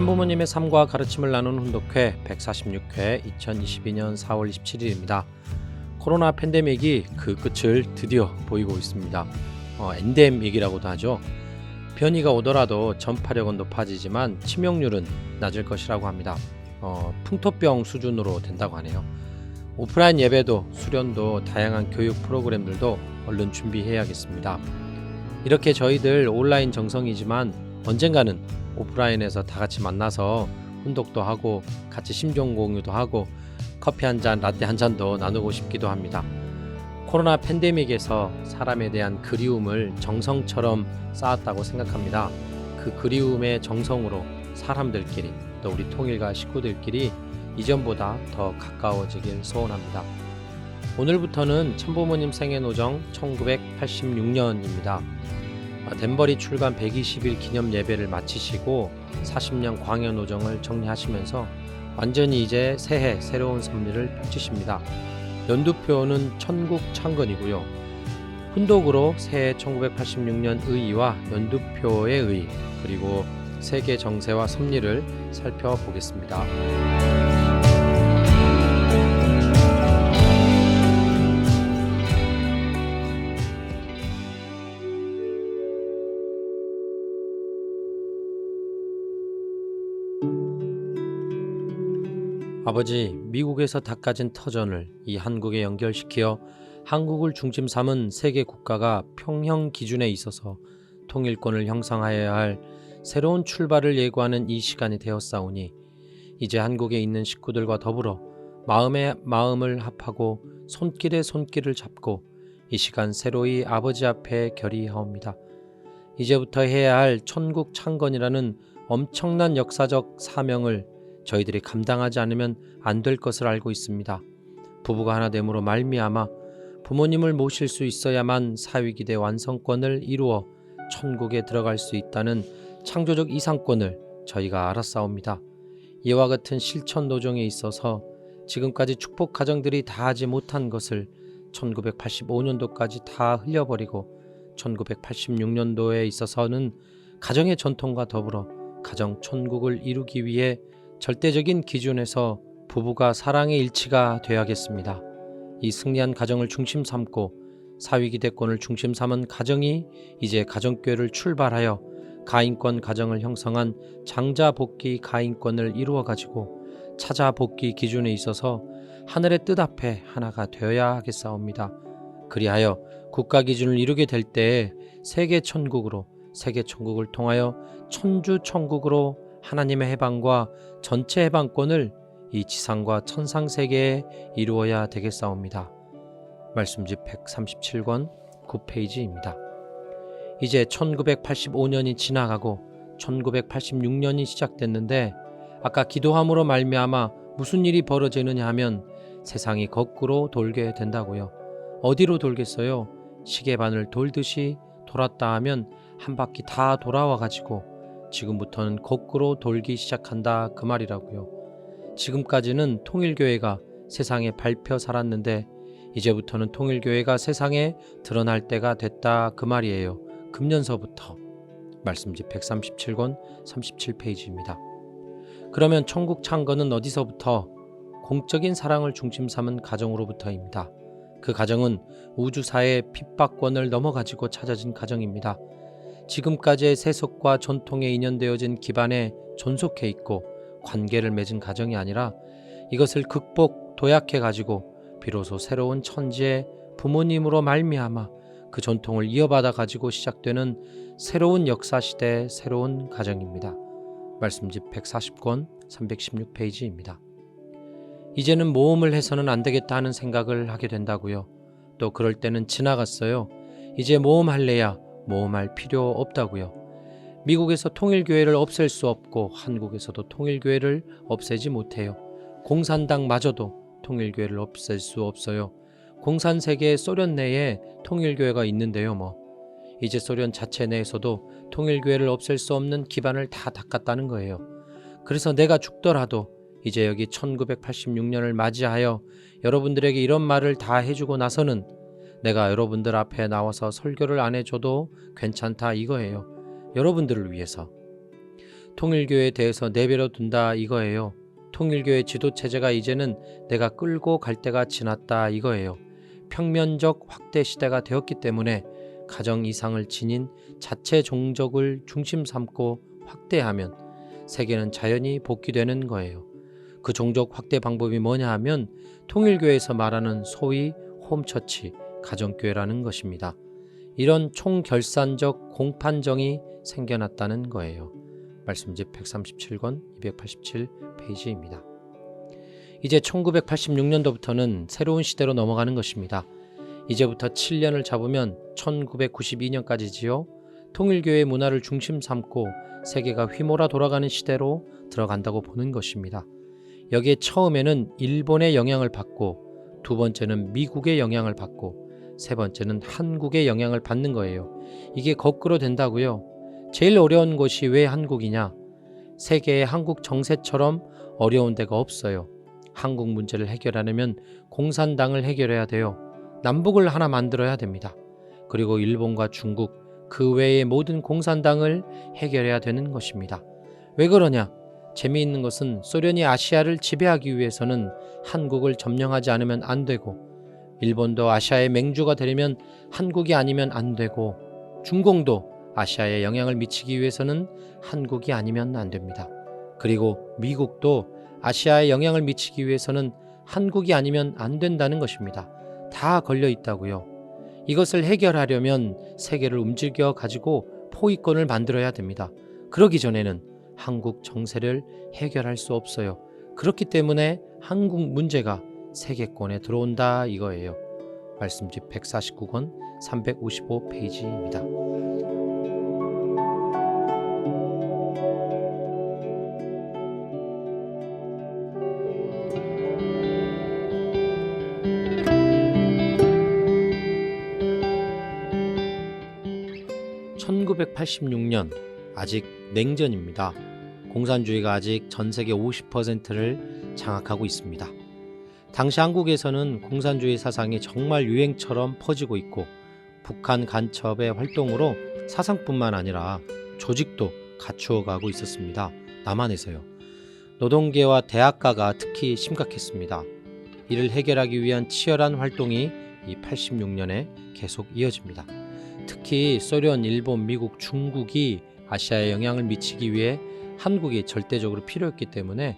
참부모님의 삶과 가르침을 나누는 훈독회 146회 2022년 4월 27일입니다. 코로나 팬데믹이 그 끝을 드디어 보이고 있습니다. 어, 엔데믹이라고도 하죠. 변이가 오더라도 전파력은 높아지지만 치명률은 낮을 것이라고 합니다. 어, 풍토병 수준으로 된다고 하네요. 오프라인 예배도 수련도 다양한 교육 프로그램들도 얼른 준비해야겠습니다. 이렇게 저희들 온라인 정성이지만 언젠가는 오프라인에서 다 같이 만나서 훈독도 하고 같이 심정 공유도 하고 커피 한 잔, 라떼 한 잔도 나누고 싶기도 합니다. 코로나 팬데믹에서 사람에 대한 그리움을 정성처럼 쌓았다고 생각합니다. 그 그리움의 정성으로 사람들끼리 또 우리 통일과 식구들끼리 이전보다 더 가까워지길 소원합니다. 오늘부터는 천부모님 생애 노정 1986년입니다. 덴버리 출간 120일 기념 예배를 마치시고 40년 광야 노정을 정리하시면서 완전히 이제 새해 새로운 섭리를 펼치십니다. 연두표는 천국 창건이고요. 훈독으로 새해 1986년 의의와 연두표의 의 그리고 세계 정세와 섭리를 살펴보겠습니다. 아버지, 미국에서 닦아진 터전을 이 한국에 연결시켜 한국을 중심 삼은 세계 국가가 평형 기준에 있어서 통일권을 형성하여야 할 새로운 출발을 예고하는 이 시간이 되었사오니 이제 한국에 있는 식구들과 더불어 마음에 마음을 합하고 손길에 손길을 잡고 이 시간 새로이 아버지 앞에 결의하옵니다. 이제부터 해야 할 천국 창건이라는 엄청난 역사적 사명을 저희들이 감당하지 않으면 안 될 것을 알고 있습니다. 부부가 하나 됨으로 말미암아 부모님을 모실 수 있어야만 사위기대 완성권을 이루어 천국에 들어갈 수 있다는 창조적 이상권을 저희가 알았사옵니다. 이와 같은 실천 노정에 있어서 지금까지 축복 가정들이 다 하지 못한 것을 1985년도까지 다 흘려버리고 1986년도에 있어서는 가정의 전통과 더불어 가정 천국을 이루기 위해 절대적인 기준에서 부부가 사랑의 일치가 되어야겠습니다. 이 승리한 가정을 중심 삼고 사위기대권을 중심 삼은 가정이 이제 가정교회를 출발하여 가인권 가정을 형성한 장자복귀 가인권을 이루어 가지고 차자복귀 기준에 있어서 하늘의 뜻 앞에 하나가 되어야 하겠사옵니다. 그리하여 국가 기준을 이루게 될 때에 세계 천국으로 세계 천국을 통하여 천주 천국으로 하나님의 해방과 전체 해방권을 이 지상과 천상 세계에 이루어야 되겠사옵니다. 말씀집 137권 9페이지입니다. 이제 1985년이 지나가고 1986년이 시작됐는데 아까 기도함으로 말미암아 무슨 일이 벌어지느냐 하면 세상이 거꾸로 돌게 된다고요. 어디로 돌겠어요? 시계바늘 돌듯이 돌았다 하면 한 바퀴 다 돌아와 가지고 지금부터는 거꾸로 돌기 시작한다 그 말이라고요. 지금까지는 통일교회가 세상에 밟혀 살았는데 이제부터는 통일교회가 세상에 드러날 때가 됐다 그 말이에요. 금년서부터 말씀집 137권 37페이지입니다. 그러면 천국 창건은 어디서부터 공적인 사랑을 중심 삼은 가정으로부터입니다. 그 가정은 우주사의 핍박권을 넘어가지고 찾아진 가정입니다. 지금까지의 세속과 전통에 인연되어진 기반에 존속해 있고 관계를 맺은 가정이 아니라 이것을 극복 도약해 가지고 비로소 새로운 천지의 부모님으로 말미암아 그 전통을 이어받아 가지고 시작되는 새로운 역사 시대의 새로운 가정입니다. 말씀집 140권 316페이지입니다. 이제는 모험을 해서는 안 되겠다 하는 생각을 하게 된다고요. 또 그럴 때는 지나갔어요. 이제 모험할래야 모험할 필요 없다고요. 미국에서 통일교회를 없앨 수 없고 한국에서도 통일교회를 없애지 못해요. 공산당마저도 통일교회를 없앨 수 없어요. 공산 세계의 소련 내에 통일교회가 있는데요, 뭐. 이제 소련 자체 내에서도 통일교회를 없앨 수 없는 기반을 다 닦았다는 거예요. 그래서 내가 죽더라도 이제 여기 1986년을 맞이하여 여러분들에게 이런 말을 다 해주고 나서는 내가 여러분들 앞에 나와서 설교를 안 해줘도 괜찮다 이거예요. 여러분들을 위해서. 통일교에 대해서 내버려 둔다 이거예요. 통일교의 지도 체제가 이제는 내가 끌고 갈 때가 지났다 이거예요. 평면적 확대 시대가 되었기 때문에 가정 이상을 지닌 자체 종족을 중심 삼고 확대하면 세계는 자연히 복귀되는 거예요. 그 종족 확대 방법이 뭐냐 하면 통일교에서 말하는 소위 홈처치, 가정교회라는 것입니다. 이런 총결산적 공판정이 생겨났다는 거예요. 말씀집 137권 287 페이지입니다. 이제 1986년도부터는 새로운 시대로 넘어가는 것입니다. 이제부터 7년을 잡으면 1992년까지지요. 통일교의 문화를 중심 삼고 세계가 휘몰아 돌아가는 시대로 들어간다고 보는 것입니다. 여기에 처음에는 일본의 영향을 받고 두 번째는 미국의 영향을 받고 세 번째는 한국의 영향을 받는 거예요. 이게 거꾸로 된다고요. 제일 어려운 곳이 왜 한국이냐? 세계의 한국 정세처럼 어려운 데가 없어요. 한국 문제를 해결하려면 공산당을 해결해야 돼요. 남북을 하나 만들어야 됩니다. 그리고 일본과 중국 그 외의 모든 공산당을 해결해야 되는 것입니다. 왜 그러냐? 재미있는 것은 소련이 아시아를 지배하기 위해서는 한국을 점령하지 않으면 안 되고 일본도 아시아의 맹주가 되려면 한국이 아니면 안 되고 중공도 아시아에 영향을 미치기 위해서는 한국이 아니면 안 됩니다. 그리고 미국도 아시아에 영향을 미치기 위해서는 한국이 아니면 안 된다는 것입니다. 다 걸려 있다고요. 이것을 해결하려면 세계를 움직여 가지고 포위권을 만들어야 됩니다. 그러기 전에는 한국 정세를 해결할 수 없어요. 그렇기 때문에 한국 문제가 세계권에 들어온다 이거예요. 말씀집 149권 355 페이지입니다. (1986년) 아직 냉전입니다. 공산주의가 아직 전 세계 50%를 장악하고 있습니다. 당시 한국에서는 공산주의 사상이 정말 유행처럼 퍼지고 있고 북한 간첩의 활동으로 사상뿐만 아니라 조직도 갖추어가고 있었습니다. 남한에서요. 노동계와 대학가가 특히 심각했습니다. 이를 해결하기 위한 치열한 활동이 이 86년에 계속 이어집니다. 특히 소련, 일본, 미국, 중국이 아시아에 영향을 미치기 위해 한국이 절대적으로 필요했기 때문에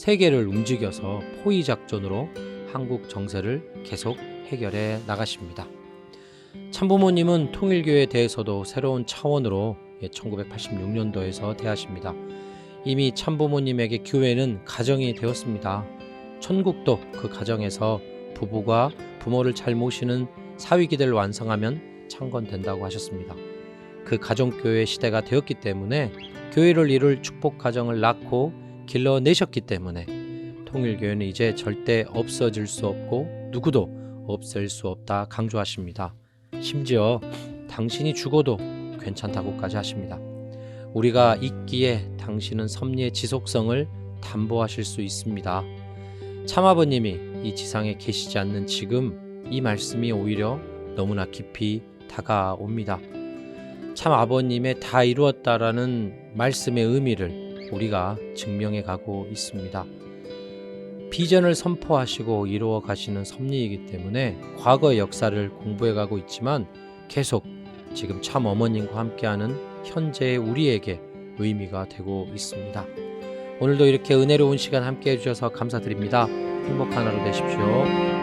세계를 움직여서 포위 작전으로 한국 정세를 계속 해결해 나가십니다. 참부모님은 통일교에 대해서도 새로운 차원으로 1986년도에서 대하십니다. 이미 참부모님에게 교회는 가정이 되었습니다. 천국도 그 가정에서 부부가 부모를 잘 모시는 사위기대를 완성하면 창건된다고 하셨습니다. 그 가정교회 시대가 되었기 때문에 교회를 이룰 축복 가정을 낳고 길러내셨기 때문에 통일교회는 이제 절대 없어질 수 없고 누구도 없앨 수 없다 강조하십니다. 심지어 당신이 죽어도 괜찮다고까지 하십니다. 우리가 있기에 당신은 섭리의 지속성을 담보하실 수 있습니다. 참아버님이 이 지상에 계시지 않는 지금 이 말씀이 오히려 너무나 깊이 다가옵니다. 참 아버님의 다 이루었다라는 말씀의 의미를 우리가 증명해 가고 있습니다. 비전을 선포하시고 이루어 가시는 섭리이기 때문에 과거의 역사를 공부해 가고 있지만 계속 지금 참 어머님과 함께하는 현재의 우리에게 의미가 되고 있습니다. 오늘도 이렇게 은혜로운 시간 함께 해주셔서 감사드립니다. 행복한 하루 되십시오.